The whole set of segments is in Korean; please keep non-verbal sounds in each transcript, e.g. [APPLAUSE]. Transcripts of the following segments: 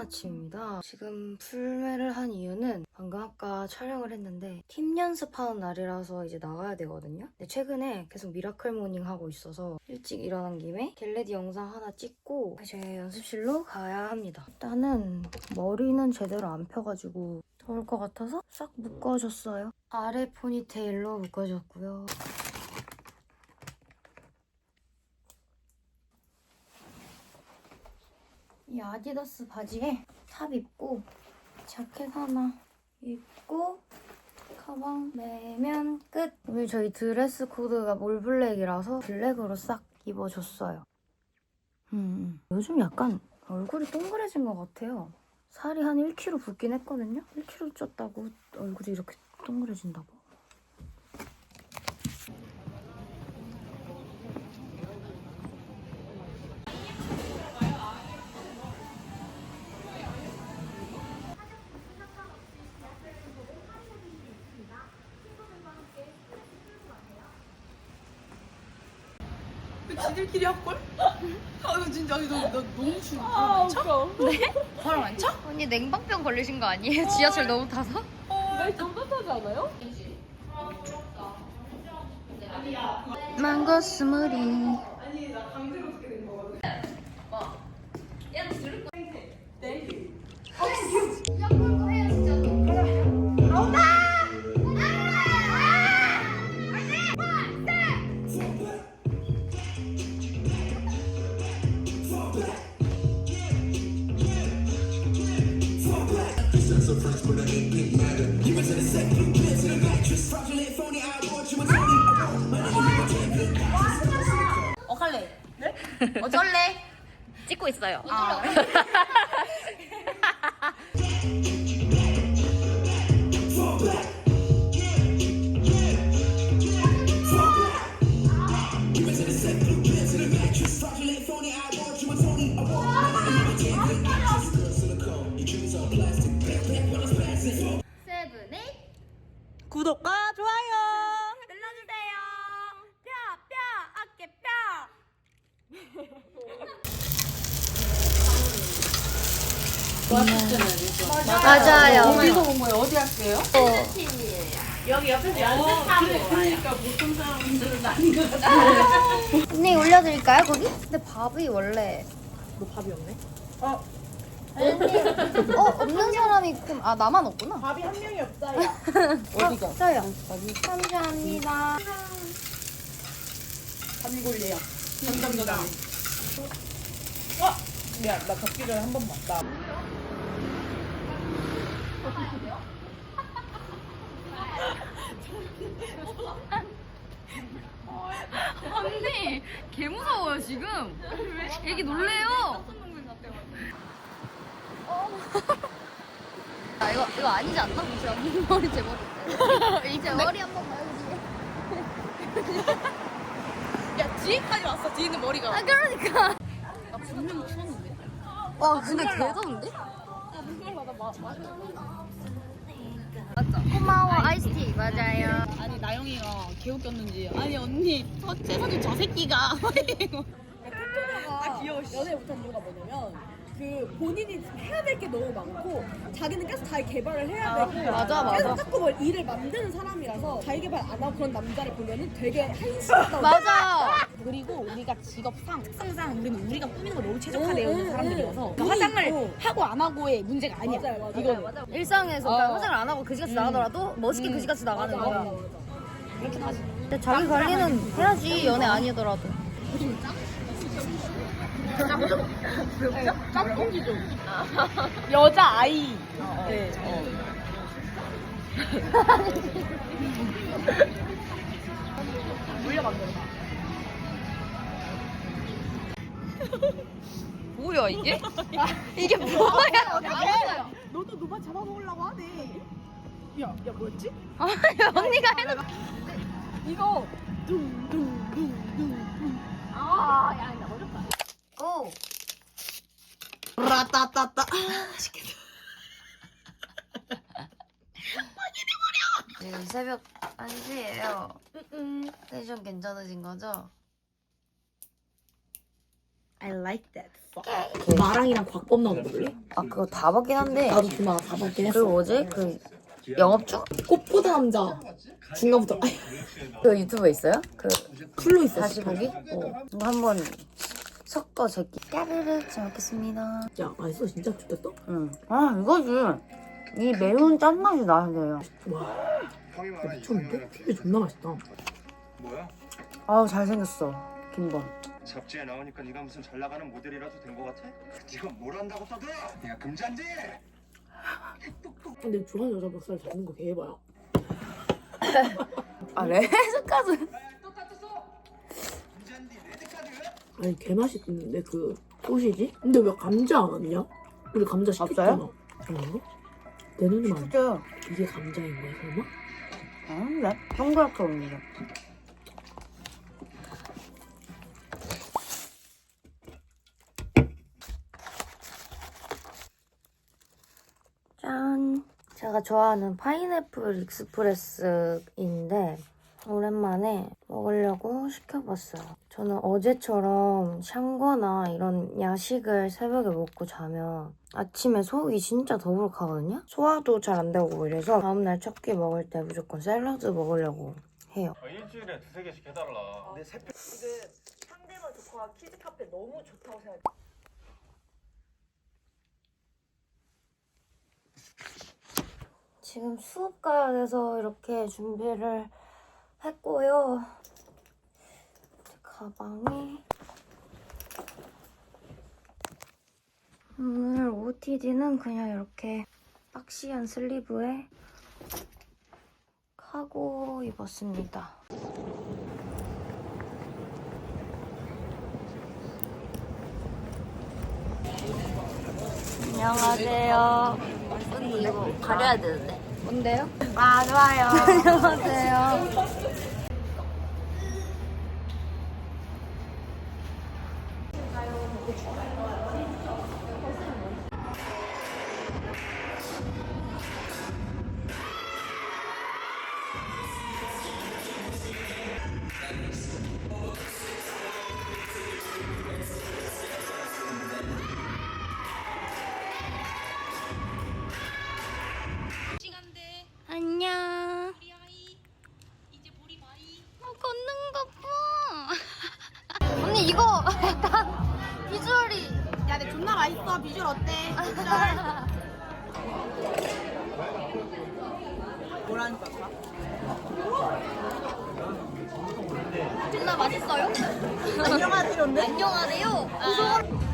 아침입니다. 지금 풀매를 한 이유는 방금 아까 촬영을 했는데 팀 연습하는 날이라서 이제 나가야 되거든요. 근데 최근에 계속 미라클 모닝 하고 있어서 일찍 일어난 김에 겟레디 영상 하나 찍고 제 연습실로 가야 합니다. 일단은 머리는 제대로 안 펴가지고 더울 것 같아서 싹 묶어줬어요. 아래 포니테일로 묶어줬고요. 이 아디다스 바지에 탑 입고 자켓 하나 입고 가방 매면 끝. 오늘 저희 드레스 코드가 몰블랙이라서 블랙으로 싹 입어줬어요. 음, 요즘 약간 얼굴이 동그래진 것 같아요. 살이 한 1kg 붓긴 했거든요. 1kg 쪘다고 얼굴이 이렇게 동그래진다고. 지들끼리 할걸? 아, 나 진짜 아니, 너, 나 너무 추워. 아 웃겨. 바람 안 차? 언니 냉방병 걸리신 거 아니에요? 지하철 너무 타서? 날 따뜻하지 않아요? 망고 스무디. 어갈래? 있어요. 세 [LAUGHS] 맞아요. 어디서 온 거예요? 어디 학교예요? 여기 옆에서 연습하고 그러니까 보통 사람들은 아닌 것 같아. [LAUGHS] 언니 올려드릴까요 거기? 근데 밥이 원래 너 밥이 없네? 어 없는 사람이 그럼 아 나만 없구나. 밥이 한 명이 없어요. [LAUGHS] 어디가? 없어요. 감사합니다. 단골이야. 점점점. 어? 미안, 나 걷기 전에 한 번만. 나. 언니 개 무서워요 지금. 애기 놀래요. 아 이거 이거 아니지 않나? 제 언니 머리 제 머리. 제 머리 한번 봐요 [LAUGHS] 야, 뒤에까지 왔어. 뒤에 있는 머리가. 아 그러니까. 나 분명히 추웠는데. 와 근데 개더운데? 아, 눈물. 마, 마. 고마워 아이스티 맞아요. 아니, 나영이가 개웃겼는지. 아니, 언니, 저, 세상에 저 새끼가. [LAUGHS] 아, 귀여워. 연애 못한 이유가 뭐냐면 그 본인이 해야 될 게 너무 많고 자기는 계속 자기 개발을 해야 되고 맞아, 맞아. 계속 자꾸 뭘 일을 만드는 사람이라서 자기 개발 안 하고 그런 남자를 보면은 되게 한심하다고 맞아. 그리고 우리가 직업상 특성상 우리는 우리가 꾸미는 거 너무 최적화되어 음, 있는 음, 사람들이어서 음. 그 화장을 음. 하고 안 하고의 문제가 아니야 맞아요, 맞아요. 이거는 일상에서 어. 그냥 화장을 안 하고 그지같이 나가더라도 멋있게 음. 그지같이 나가는 맞아, 맞아, 거. 맞아. 그렇긴 하지 근데 자기 관리는 해야지 연애 아니더라도. 짝꿍기 좀 여자 아이 네. [LAUGHS] [LAUGHS] [LAUGHS] 뭐야 이게? [LAUGHS] 이게 뭐야? 너도 누가 잡아먹으려고 하네 야, 야 뭐였지? 언니가 해놓은 이거 둥둥둥둥 고. 라따따따. 지금 새벽 1시예요. 텐션 괜찮으신 거죠? I like that. 이렇게. 마랑이랑 곽범 나오는 거 볼래? 아 그거 다 받긴 한데 나도 그만 다 했어. 그 뭐지? 그 영업 중? 꽃보다 남자 중간부터 아이, 그 유튜브에 있어요? 그 풀로 있어. 다시 보기? 어. 이거 한번 섞어 제끼 까르르 잘 먹겠습니다 야 맛있어 진짜 좋겠어. 응. 아 이거지 이 매운 짠맛이 나야 돼요 와 말한 미쳤는데? 이게 존나 맛있다. 뭐야? 아우 잘생겼어 김범 잡지에 나오니까 네가 무슨 잘 나가는 모델이라도 된 거 같아? 네가 뭘 한다고 떠들어? 내가 금잔디! 근데 좋아하는 여자 멱살 잡는 거 개해봐요. [LAUGHS] 아 레드카드 금잔디 레드카드? 아니 개 맛있는데 그 소시지? 근데 왜 감자 안 왔냐? 우리 감자 시켰잖아. 어? 내 눈이 만 진짜 이게 감자인 거야 설마? 아닌데? 동그랗게 올리죠 제가 좋아하는 파인애플 익스프레스인데 오랜만에 먹으려고 시켜봤어요. 저는 어제처럼 샹거나 이런 야식을 새벽에 먹고 자면 아침에 속이 진짜 더부룩하거든요? 소화도 잘 안 되고 이래서 다음날 첫 끼 먹을 때 무조건 샐러드 먹으려고 해요. 아, 일주일에 두세 개씩 해달라. 내 새벽 이게 상대방 조카가 키즈 카페 너무 좋다고 생각해. 지금 수업 가야 돼서 이렇게 준비를 했고요. 가방에 오늘 OOTD는 그냥 이렇게 박시한 슬리브에 카고 입었습니다. 안녕하세요. 이거 가려야 되는데. 뭔데요? 아, 좋아요. [LAUGHS] 안녕하세요. 맛있어. 비주얼 어때? 존나 맛있어요? 안녕하세요인데? 안녕하세요. 아.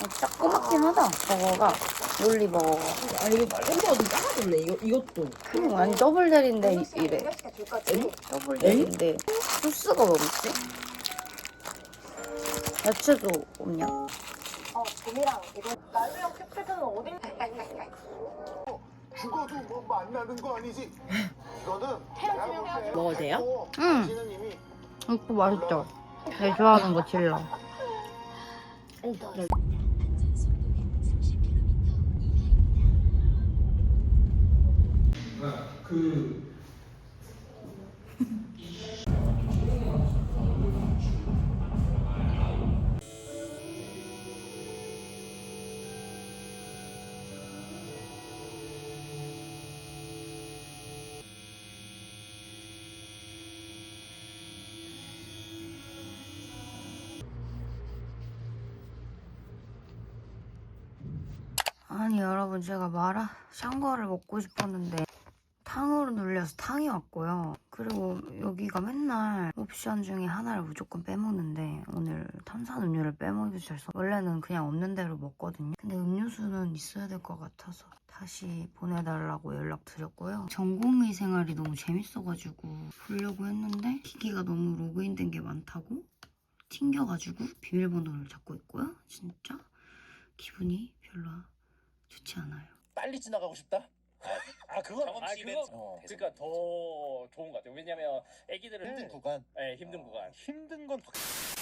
진짜 꼬맣긴 하다. 버거가 롤리 버거가. 아 이거 햄버거 좀 작아졌네 이거 이것도. 음, 아니 더블 델인데 이래. 더블 델인데 소스가 뭐 있지? 야채도 없냐? 죽어도 뭐 만나는 거 아니지? 이거는 볼때 먹어도 돼요? 응. 이거 맛있죠? 내 좋아하는 거 질러. 아니 여러분 제가 마라 샹궈를 먹고 싶었는데 탕으로 눌려서 탕이 왔고요. 그리고 여기가 맨날 옵션 중에 하나를 무조건 빼먹는데 오늘 탄산음료를 빼먹으셔서 원래는 그냥 없는 대로 먹거든요. 근데 음료수는 있어야 될 것 같아서 다시 보내달라고 연락드렸고요. 전공의 생활이 너무 재밌어가지고 보려고 했는데 기기가 너무 로그인된 게 많다고 튕겨가지고 비밀번호를 잡고 있고요. 진짜 기분이 별로 좋지 않아요. 빨리 지나가고 싶다? 아 그건 아 시간에 그건 어, 그러니까 더 좋은 것 같아요. 왜냐면 애기들은 힘든 구간 예, 힘든 구간. 힘든 건 확-